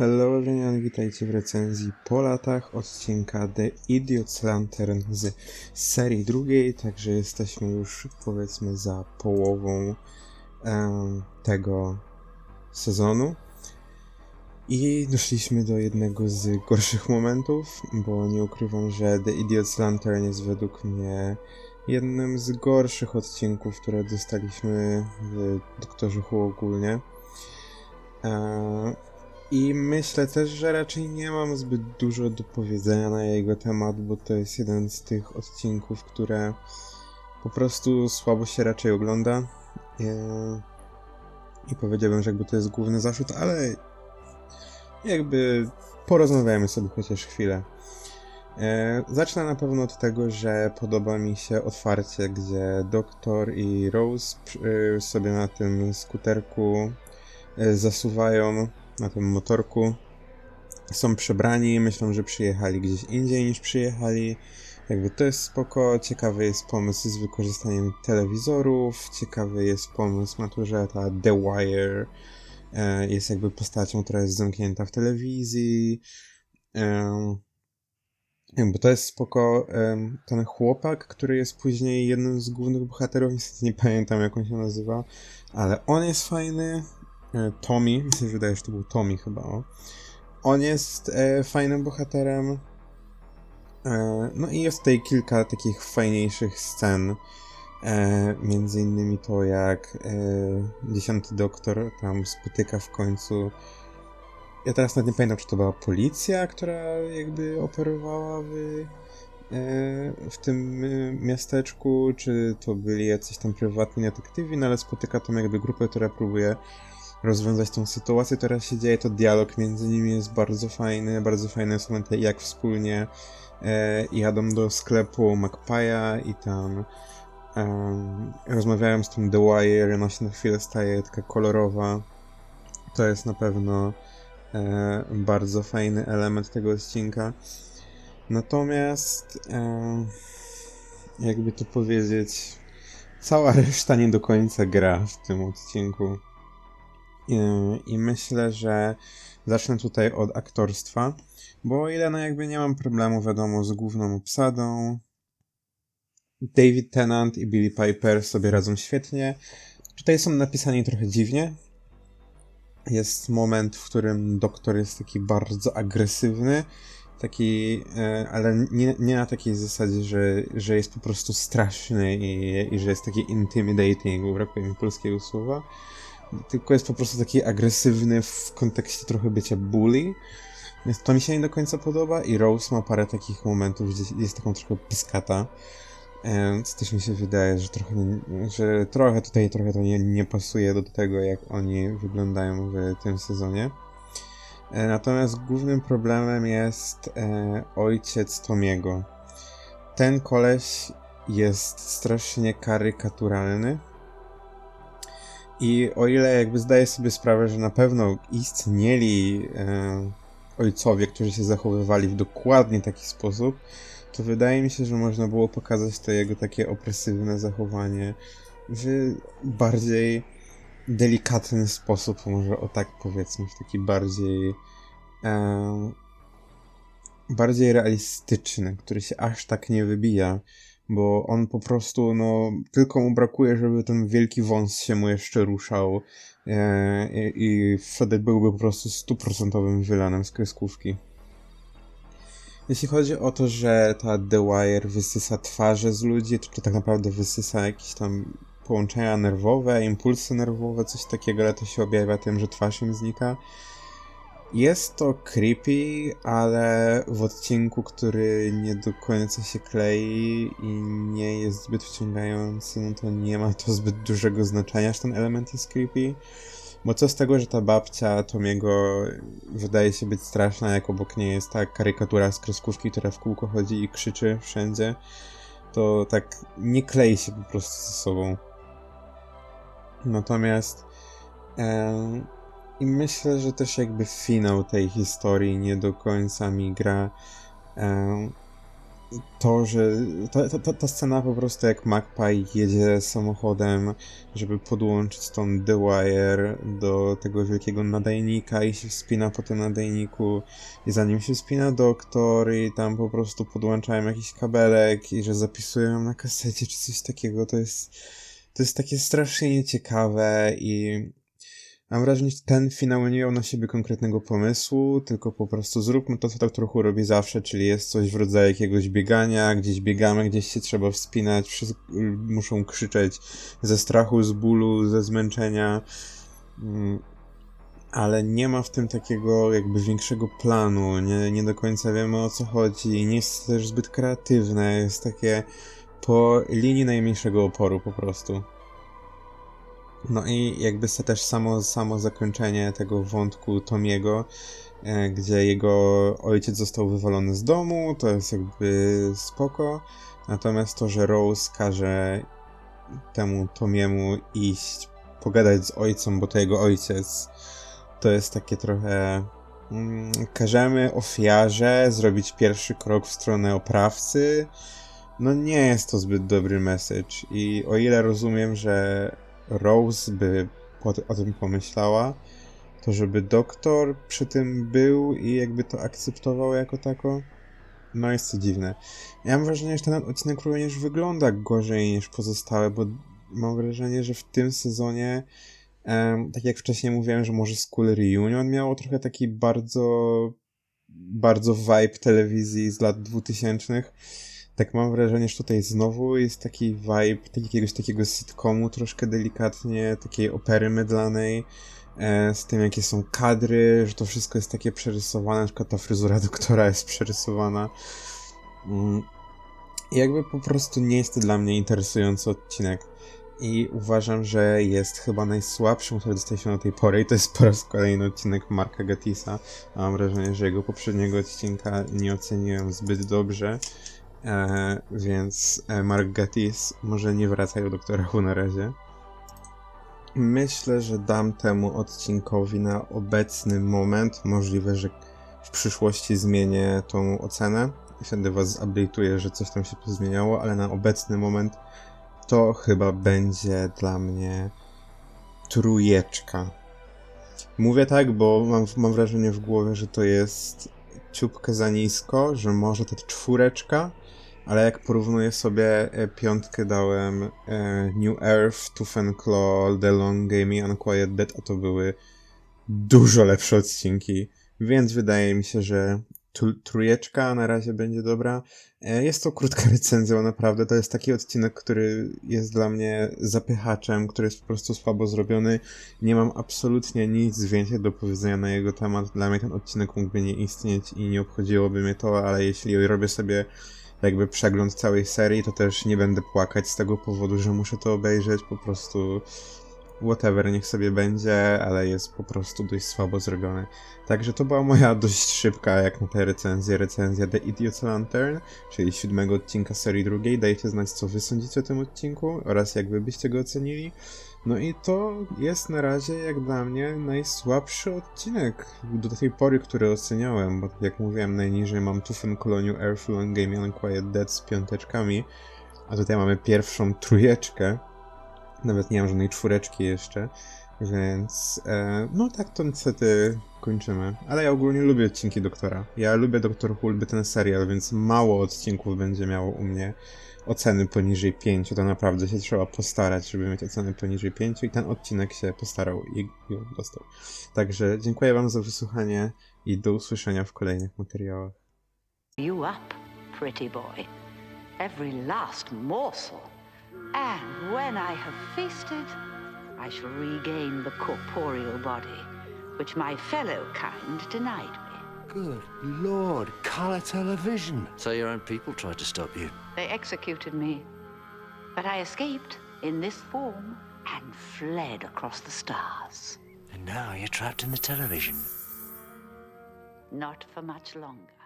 Hello everyone, witajcie w recenzji po latach odcinka The Idiot's Lantern z serii drugiej, także jesteśmy już powiedzmy za połową tego sezonu. I doszliśmy do jednego z gorszych momentów, bo nie ukrywam, że The Idiot's Lantern jest według mnie jednym z gorszych odcinków, które dostaliśmy w Doktorze Who ogólnie. E, I myślę też, że raczej nie mam zbyt dużo do powiedzenia na jego temat, bo to jest jeden z tych odcinków, które po prostu słabo się raczej ogląda. E, I powiedziałbym, że jakby to jest główny zarzut, ale jakby porozmawiajmy sobie chociaż chwilę. E, zacznę na pewno od tego, że podoba mi się otwarcie, gdzie Doktor i Rose e, sobie na tym skuterku zasuwają, na tym motorku. Są przebrani myślą, że przyjechali gdzieś indziej niż przyjechali. Jakby to jest spoko, ciekawy jest pomysł z wykorzystaniem telewizorów, ciekawy jest pomysł na to, że ta The Wire e, jest jakby postacią, która jest zamknięta w telewizji. E, jakby to jest spoko. em, Ten chłopak, który jest później jednym z głównych bohaterów, niestety nie pamiętam jak on się nazywa, ale on jest fajny. E, Tommy, mi się wydaje, że to był Tommy chyba. O. On jest e, fajnym bohaterem. E, no i jest tutaj kilka takich fajniejszych scen. E, między innymi to, jak e, dziesiąty doktor tam spotyka w końcu. Ja teraz nawet nie pamiętam, czy to była policja, która jakby operowała w, e, w tym miasteczku, czy to byli jacyś tam prywatni detektywi, no ale spotyka tam jakby grupę, która próbuje rozwiązać tą sytuację, która się dzieje, to dialog między nimi jest bardzo fajny, bardzo fajne są momenty, jak wspólnie e, jadą do sklepu Magpie'a i tam em, rozmawiają z tym The Wire, ona się na chwilę staje taka kolorowa. To jest na pewno e, bardzo fajny element tego odcinka. Natomiast, e, jakby to powiedzieć, cała reszta nie do końca gra w tym odcinku. I, I myślę, że zacznę tutaj od aktorstwa, bo o ile no jakby nie mam problemu, wiadomo, z główną obsadą, David Tennant i Billy Piper sobie radzą świetnie. Tutaj są napisani trochę dziwnie. Jest moment, w którym doktor jest taki bardzo agresywny, taki, e, ale nie, nie na takiej zasadzie, że, że jest po prostu straszny i, i że jest taki intimidating, brakuje mi polskiego słowa, tylko jest po prostu taki agresywny w kontekście trochę bycia bully. Więc to mi się nie do końca podoba i Rose ma parę takich momentów, gdzie jest taką trochę piskata. Co też mi się wydaje, że trochę, że trochę tutaj trochę to nie, nie pasuje do tego, jak oni wyglądają w tym sezonie. E, Natomiast głównym problemem jest e, ojciec Tomiego. Ten koleś jest strasznie karykaturalny. I o ile jakby zdaję sobie sprawę, że na pewno istnieli e, ojcowie, którzy się zachowywali w dokładnie taki sposób, to wydaje mi się, że można było pokazać to jego takie opresywne zachowanie w bardziej delikatny sposób, może o tak powiedzmy, w taki bardziej e, bardziej realistyczny, który się aż tak nie wybija, bo on po prostu, no, tylko mu brakuje, żeby ten wielki wąs się mu jeszcze ruszał e, i, wtedy byłby po prostu stuprocentowym wylanem z kreskówki. Jeśli chodzi o to, że ta The Wire wysysa twarze z ludzi, to, to tak naprawdę wysysa jakieś tam połączenia nerwowe, impulsy nerwowe, coś takiego, ale to się objawia tym, że twarz im znika. Jest to creepy, ale w odcinku, który nie do końca się klei i nie jest zbyt wciągający, no to nie ma to zbyt dużego znaczenia, że ten element jest creepy. Bo co z tego, że ta babcia Tomiego wydaje się być straszna, jak obok niej jest ta karykatura z kreskówki, która w kółko chodzi i krzyczy wszędzie, to tak nie klei się po prostu ze sobą. Natomiast em, i myślę, że też jakby finał tej historii nie do końca mi gra. to, że ta, ta- ta scena po prostu jak Magpie jedzie samochodem, żeby podłączyć tą The Wire do tego wielkiego nadajnika i się wspina po tym nadajniku i zanim się wspina doktor i tam po prostu podłączają jakiś kabelek i że zapisują na kasecie czy coś takiego, to jest to jest takie strasznie nieciekawe i Mam wrażenie, że ten finał nie miał na siebie konkretnego pomysłu, tylko po prostu zróbmy to, co Doktor Who robi zawsze, czyli jest coś w rodzaju jakiegoś biegania, gdzieś biegamy, gdzieś się trzeba wspinać, wszyscy y, muszą krzyczeć ze strachu, z bólu, ze zmęczenia. Mm, Ale nie ma w tym takiego jakby większego planu, nie, nie do końca wiemy o co chodzi, nie jest też zbyt kreatywne, jest takie po linii najmniejszego oporu po prostu. No i jakby też samo, samo zakończenie tego wątku Tomiego, e, gdzie jego ojciec został wywalony z domu, to jest jakby spoko. Natomiast to, że Rose każe temu Tomiemu iść, pogadać z ojcem, bo to jego ojciec, to jest takie trochę. Mm, każemy ofiarze zrobić pierwszy krok w stronę oprawcy. No nie jest to zbyt dobry message. I o ile rozumiem, że Rose by o tym pomyślała, to żeby doktor przy tym był i jakby to akceptował jako tako, no jest to dziwne. Ja mam wrażenie, że ten odcinek również wygląda gorzej niż pozostałe, bo mam wrażenie, że w tym sezonie, tak jak wcześniej mówiłem, że może School Reunion miało trochę taki bardzo, bardzo vibe telewizji z lat 2000 tak mam wrażenie, że tutaj znowu jest taki vibe tak jakiegoś takiego sitcomu troszkę delikatnie, takiej opery mydlanej, e, z tym jakie są kadry, że to wszystko jest takie przerysowane, na przykład ta fryzura doktora jest przerysowana. Mm. Jakby po prostu nie jest to dla mnie interesujący odcinek. I uważam, że jest chyba najsłabszym, który dostaliśmy do tej pory i to jest po raz kolejny odcinek Marka Gatisa. Mam wrażenie, że jego poprzedniego odcinka nie oceniłem zbyt dobrze. E, więc e, Mark Gatiss może nie wracaj do doktora Who na razie. Myślę, że dam temu odcinkowi na obecny moment. Możliwe, że w przyszłości zmienię tą ocenę wtedy was update'uję, że coś tam się pozmieniało, ale na obecny moment to chyba będzie dla mnie trójeczka. Mówię tak, bo mam, mam wrażenie w głowie, że to jest ciupkę za nisko, że może to czwóreczka, ale jak porównuję sobie e, piątkę dałem e, New Earth, Tooth and Claw, The Long Game i Unquiet Dead, a to były dużo lepsze odcinki, więc wydaje mi się, że trójeczka na razie będzie dobra. E, Jest to krótka recenzja, naprawdę to jest taki odcinek, który jest dla mnie zapychaczem, który jest po prostu słabo zrobiony. Nie mam absolutnie nic więcej do powiedzenia na jego temat. Dla mnie ten odcinek mógłby nie istnieć i nie obchodziłoby mnie to, ale jeśli robię sobie jakby przegląd całej serii, to też nie będę płakać z tego powodu, że muszę to obejrzeć, po prostu whatever, niech sobie będzie, ale jest po prostu dość słabo zrobione. Także to była moja dość szybka, jak na tę recenzję, recenzja The Idiot's Lantern, czyli siódmego odcinka serii drugiej. Dajcie znać, co wy sądzicie o tym odcinku oraz jak wy byście go ocenili. No i to jest na razie, jak dla mnie, najsłabszy odcinek do tej pory, który oceniałem, bo tak jak mówiłem, najniżej mam and Colonial Long Game and Quiet Dead z piąteczkami, a tutaj mamy pierwszą trójeczkę, nawet nie mam żadnej czwóreczki jeszcze, więc e, no tak to niestety kończymy. Ale ja ogólnie lubię odcinki Doktora. Ja lubię Doktor Who, lubię ten serial, więc mało odcinków będzie miało u mnie oceny poniżej 5. To naprawdę się trzeba postarać, żeby mieć oceny poniżej 5 i ten odcinek się postarał i ją dostał. Także dziękuję wam za wysłuchanie i do usłyszenia w kolejnych materiałach. you up, pretty boy. Every last morsel. And when I have feasted, I shall regain the corporeal body, which my fellow kind denied me. Good lord, color television. So your own people tried to stop you. They executed me, but I escaped in this form and fled across the stars. And now you're trapped in the television. Not for much longer.